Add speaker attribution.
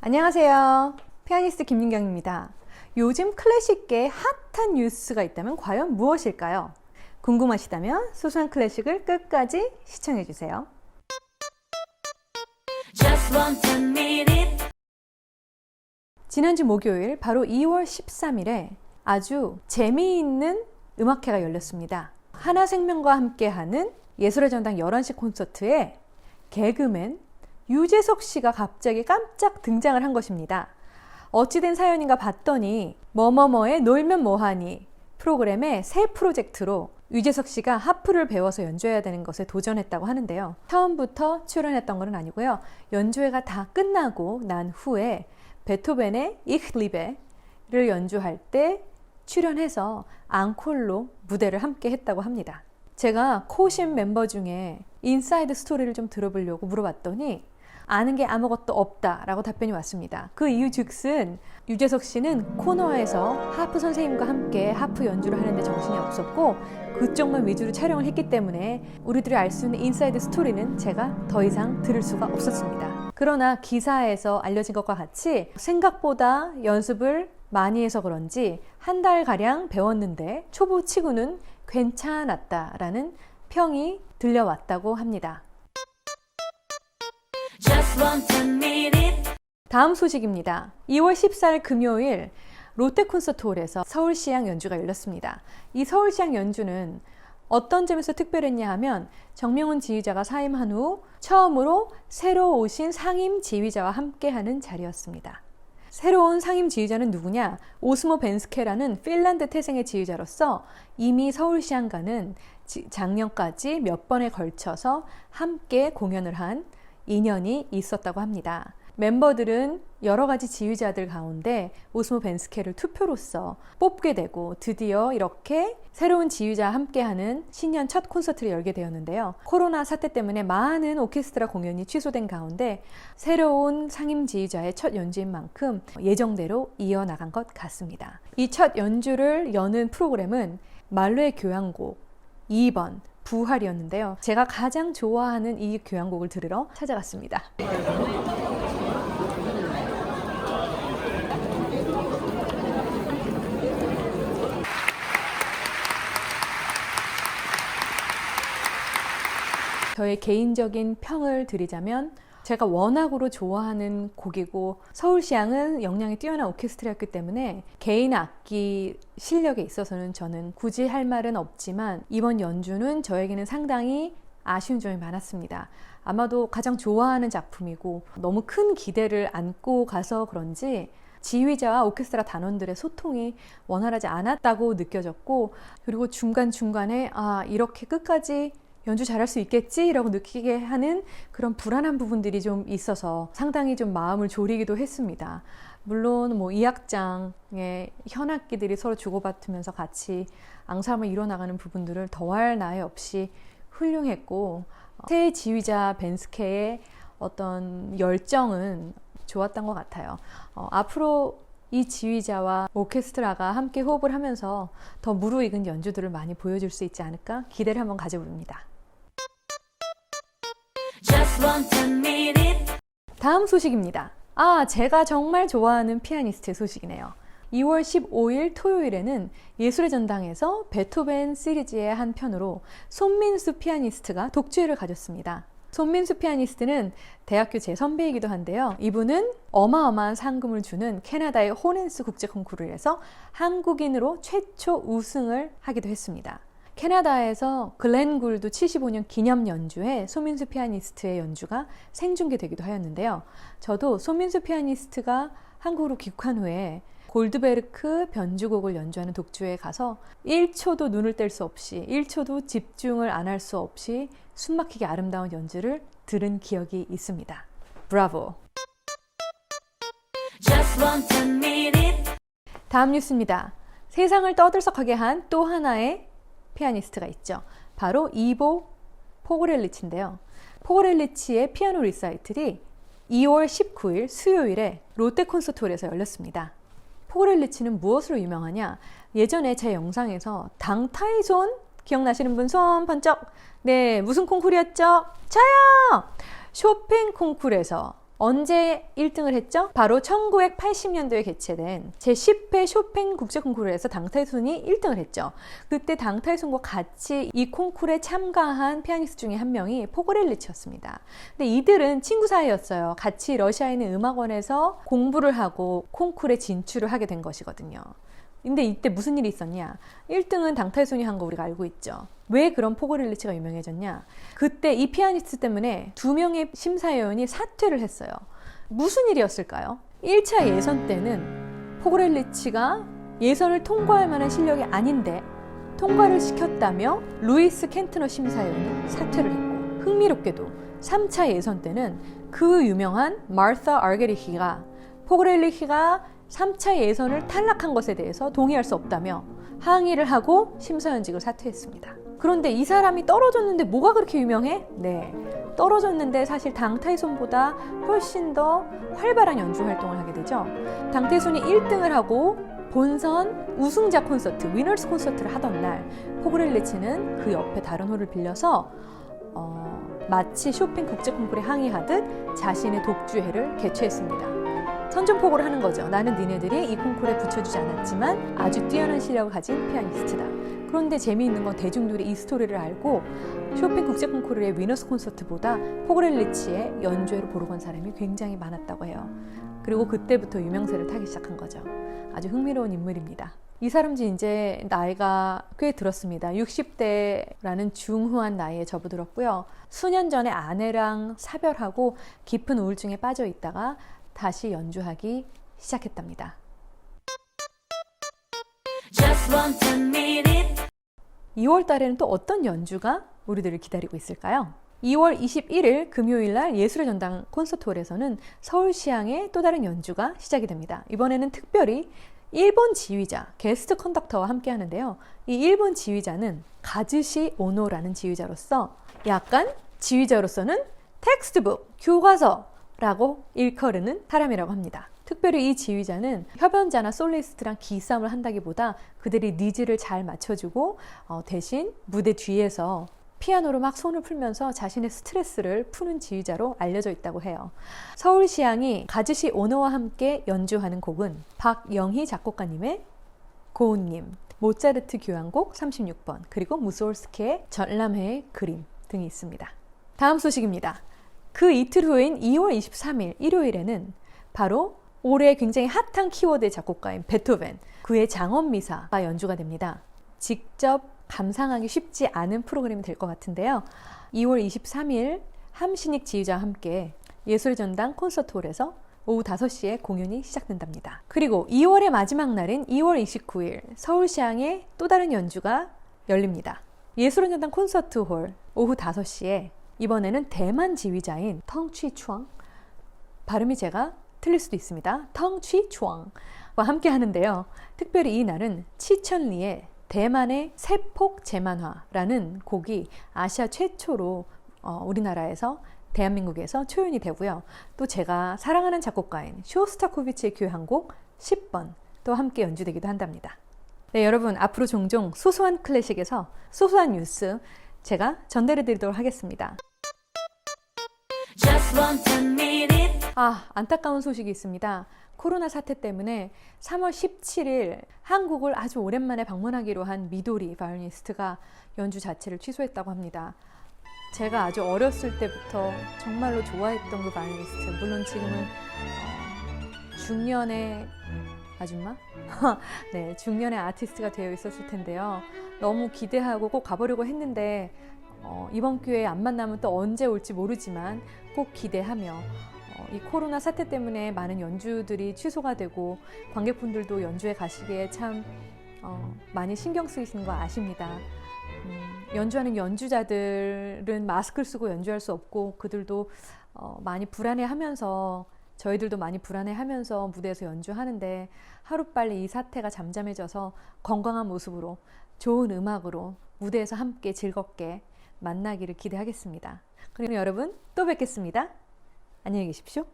Speaker 1: 안녕하세요. 피아니스트 김윤경입니다. 요즘 클래식계에 핫한 뉴스가 있다면 과연 무엇일까요? 궁금하시다면 소소한 클래식을 끝까지 시청해 주세요. 지난주 목요일 바로 2월 13일에 아주 재미있는 음악회가 열렸습니다. 하나생명과 함께하는 예술의 전당 11시 콘서트에 개그맨 유재석 씨가 갑자기 깜짝 등장을 한 것입니다. 어찌된 사연인가 봤더니 뭐뭐뭐에 놀면 뭐하니 프로그램의 새 프로젝트로 유재석 씨가 하프를 배워서 연주해야 되는 것에 도전했다고 하는데요. 처음부터 출연했던 건 아니고요. 연주회가 다 끝나고 난 후에 베토벤의 liebe를 연주할 때 출연해서 앙콜로 무대를 함께 했다고 합니다. 제가 코신 멤버 중에 인사이드 스토리를 좀 들어보려고 물어봤더니 아는 게 아무것도 없다라고 답변이 왔습니다. 그 이유 즉슨 유재석 씨는 코너에서 하프 선생님과 함께 하프 연주를 하는데 정신이 없었고 그쪽만 위주로 촬영을 했기 때문에 우리들이 알 수 있는 인사이드 스토리는 제가 더 이상 들을 수가 없었습니다. 그러나 기사에서 알려진 것과 같이 생각보다 연습을 많이 해서 그런지 한 달 가량 배웠는데 초보 치고는 괜찮았다라는 평이 들려왔다고 합니다. 다음 소식입니다. 2월 14일 금요일 롯데 콘서트 홀에서 서울시향 연주가 열렸습니다. 이 서울시향 연주는 어떤 점에서 특별했냐 하면 정명훈 지휘자가 사임한 후 처음으로 새로 오신 상임 지휘자와 함께하는 자리였습니다. 새로운 상임 지휘자는 누구냐? 오스모 벤스케라는 핀란드 태생의 지휘자로서 이미 서울시향가는 지- 작년까지 몇 번에 걸쳐서 함께 공연을 한 인연이 있었다고 합니다. 멤버들은 여러 가지 지휘자들 가운데 오스모 벤스케를 투표로서 뽑게 되고 드디어 이렇게 새로운 지휘자와 함께하는 신년 첫 콘서트를 열게 되었는데요. 코로나 사태 때문에 많은 오케스트라 공연이 취소된 가운데 새로운 상임 지휘자의 첫 연주인 만큼 예정대로 이어나간 것 같습니다. 이 첫 연주를 여는 프로그램은 말로의 교향곡 2번 부활이었는데요. 제가 가장 좋아하는 이 교향곡을 들으러 찾아갔습니다. 저의 개인적인 평을 드리자면 제가 원악으로 좋아하는 곡이고 서울시향은 역량이 뛰어난 오케스트라였기 때문에 개인 악기 실력에 있어서는 저는 굳이 할 말은 없지만 이번 연주는 저에게는 상당히 아쉬운 점이 많았습니다. 아마도 가장 좋아하는 작품이고 너무 큰 기대를 안고 가서 그런지 지휘자와 오케스트라 단원들의 소통이 원활하지 않았다고 느껴졌고 그리고 중간중간에 아 이렇게 끝까지 연주 잘할 수 있겠지라고 느끼게 하는 그런 불안한 부분들이 좀 있어서 상당히 좀 마음을 졸이기도 했습니다. 물론 뭐 2악장의 현악기들이 서로 주고받으면서 같이 앙상을 이뤄나가는 부분들을 더할 나위 없이 훌륭했고 새 지휘자 벤스케의 어떤 열정은 좋았던 것 같아요. 어, 앞으로 이 지휘자와 오케스트라가 함께 호흡을 하면서 더 무르익은 연주들을 많이 보여줄 수 있지 않을까 기대를 한번 가져봅니다. 다음 소식입니다. 아, 제가 정말 좋아하는 피아니스트의 소식이네요. 2월 15일 토요일에는 예술의 전당에서 베토벤 시리즈의 한 편으로 손민수 피아니스트가 독주회를 가졌습니다. 손민수 피아니스트는 대학교 제 선배이기도 한데요. 이분은 어마어마한 상금을 주는 캐나다의 호넨스 국제 콩쿠르에서 한국인으로 최초 우승을 하기도 했습니다. 캐나다에서 글렌 굴드 75년 기념 연주회 소민수 피아니스트의 연주가 생중계되기도 하였는데요. 저도 소민수 피아니스트가 한국으로 귀국한 후에 골드베르크 변주곡을 연주하는 독주회에 가서 1초도 눈을 뗄 수 없이 1초도 집중을 안 할 수 없이 숨막히게 아름다운 연주를 들은 기억이 있습니다. 브라보! 다음 뉴스입니다. 세상을 떠들썩하게 한 또 하나의 피아니스트가 있죠. 바로 이보 포고렐리치인데요. 포고렐리치의 피아노 리사이틀이 2월 19일 수요일에 롯데 콘서트홀에서 열렸습니다. 포고렐리치는 무엇으로 유명하냐? 예전에 제 영상에서 당 타이존 기억나시는 분 손 번쩍. 네, 무슨 콩쿨이었죠? 저요! 쇼팽 콩쿨에서 언제 1등을 했죠? 바로 1980년도에 개최된 제10회 쇼팽 국제 콩쿠르에서 당타이손이 1등을 했죠. 그때 당타이손과 같이 이 콩쿠르에 참가한 피아니스트 중에 한 명이 포고렐리치였습니다. 근데 이들은 친구 사이였어요. 같이 러시아에 있는 음악원에서 공부를 하고 콩쿠르에 진출을 하게 된 것이거든요. 근데 이때 무슨 일이 있었냐? 1등은 당타이손이 한 거 우리가 알고 있죠. 왜 그런 포고렐리치가 유명해졌냐? 그때 이 피아니스트 때문에 두 명의 심사위원이 사퇴를 했어요. 무슨 일이었을까요? 1차 예선 때는 포고렐리치가 예선을 통과할 만한 실력이 아닌데 통과를 시켰다며 루이스 켄트너 심사위원이 사퇴를 했고 흥미롭게도 3차 예선 때는 그 유명한 마르타 아르게리히가 포고렐리히가 3차 예선을 탈락한 것에 대해서 동의할 수 없다며 항의를 하고 심사위원직을 사퇴했습니다. 그런데 이 사람이 떨어졌는데 뭐가 그렇게 유명해? 네. 떨어졌는데 사실 당타이손보다 훨씬 더 활발한 연주 활동을 하게 되죠. 당타이손이 1등을 하고 본선 우승자 콘서트, 위너스 콘서트를 하던 날 포그렐리치는 그 옆에 다른 홀을 빌려서 어, 마치 쇼핑 국제 콩쿠르에 항의하듯 자신의 독주회를 개최했습니다. 선전포고를 하는 거죠. 나는 니네들이 이 콩쿠르에 붙여주지 않았지만 아주 뛰어난 실력을 가진 피아니스트다. 그런데 재미있는 건 대중들이 이 스토리를 알고 쇼팽 국제 콩쿠르의 위너스 콘서트보다 포그렐리치의 연주회를 보러 간 사람이 굉장히 많았다고 해요. 그리고 그때부터 유명세를 타기 시작한 거죠. 아주 흥미로운 인물입니다. 이 사람도 이제 나이가 꽤 들었습니다. 60대라는 중후한 나이에 접어들었고요. 수년 전에 아내랑 사별하고 깊은 우울증에 빠져 있다가 다시 연주하기 시작했답니다.
Speaker 2: Just want to meet it
Speaker 1: 2월 달에는 또 어떤 연주가 우리들을 기다리고 있을까요? 2월 21일 금요일 날 예술의 전당 콘서트홀에서는 서울시향의 또 다른 연주가 시작이 됩니다. 이번에는 특별히 일본 지휘자, 게스트 컨덕터와 함께 하는데요. 이 일본 지휘자는 가즈시 오노라는 지휘자로서 약간 지휘자로서는 텍스트북, 교과서 라고 일컬으는 사람이라고 합니다. 특별히 이 지휘자는 협연자나 솔리스트랑 기싸움을 한다기보다 그들이 니즈를 잘 맞춰주고 어, 대신 무대 뒤에서 피아노로 막 손을 풀면서 자신의 스트레스를 푸는 지휘자로 알려져 있다고 해요. 서울시향이 가즈시 오노와 함께 연주하는 곡은 박영희 작곡가님의 고운님, 모차르트 교향곡 36번, 그리고 무솔스케의 전람회의 그림 등이 있습니다. 다음 소식입니다. 그 이틀 후인 2월 23일 일요일에는 바로 올해 굉장히 핫한 키워드의 작곡가인 베토벤, 그의 장엄미사가 연주가 됩니다. 직접 감상하기 쉽지 않은 프로그램이 될 것 같은데요. 2월 23일 함신익 지휘자와 함께 예술의 전당 콘서트홀에서 오후 5시에 공연이 시작된답니다. 그리고 2월의 마지막 날인 2월 29일 서울시향의 또 다른 연주가 열립니다. 예술의 전당 콘서트홀 오후 5시에 이번에는 대만 지휘자인 텅취추앙 발음이 제가 틀릴 수도 있습니다. 텅취추앙과 함께 하는데요. 특별히 이 날은 치천리의 대만의 세폭 제만화라는 곡이 아시아 최초로 어, 우리나라에서 대한민국에서 초연이 되고요. 또 제가 사랑하는 작곡가인 쇼스타코비치의 교향곡 10번 또 함께 연주되기도 한답니다. 네, 여러분 앞으로 종종 소소한 클래식에서 소소한 뉴스 제가 전달해 드리도록 하겠습니다. 아, 안타까운 소식이 있습니다. 코로나 사태 때문에 3월 17일 한국을 아주 오랜만에 방문하기로 한 미도리 바이올리니스트가 연주 자체를 취소했다고 합니다. 제가 아주 어렸을 때부터 정말로 좋아했던 그 바이올리니스트. 물론 지금은 어, 중년의 아줌마? 네, 중년의 아티스트가 되어 있었을 텐데요. 너무 기대하고 꼭 가보려고 했는데 어, 이번 기회에 안 만나면 또 언제 올지 모르지만 꼭 기대하며 어, 이 코로나 사태 때문에 많은 연주들이 취소가 되고 관객분들도 연주에 가시기에 참 어, 많이 신경 쓰이시는 거 아십니다. 음, 연주하는 연주자들은 마스크를 쓰고 연주할 수 없고 그들도 어, 많이 불안해하면서 저희들도 많이 불안해하면서 무대에서 연주하는데 하루빨리 이 사태가 잠잠해져서 건강한 모습으로 좋은 음악으로 무대에서 함께 즐겁게 만나기를 기대하겠습니다. 그럼 여러분 또 뵙겠습니다. 안녕히 계십시오.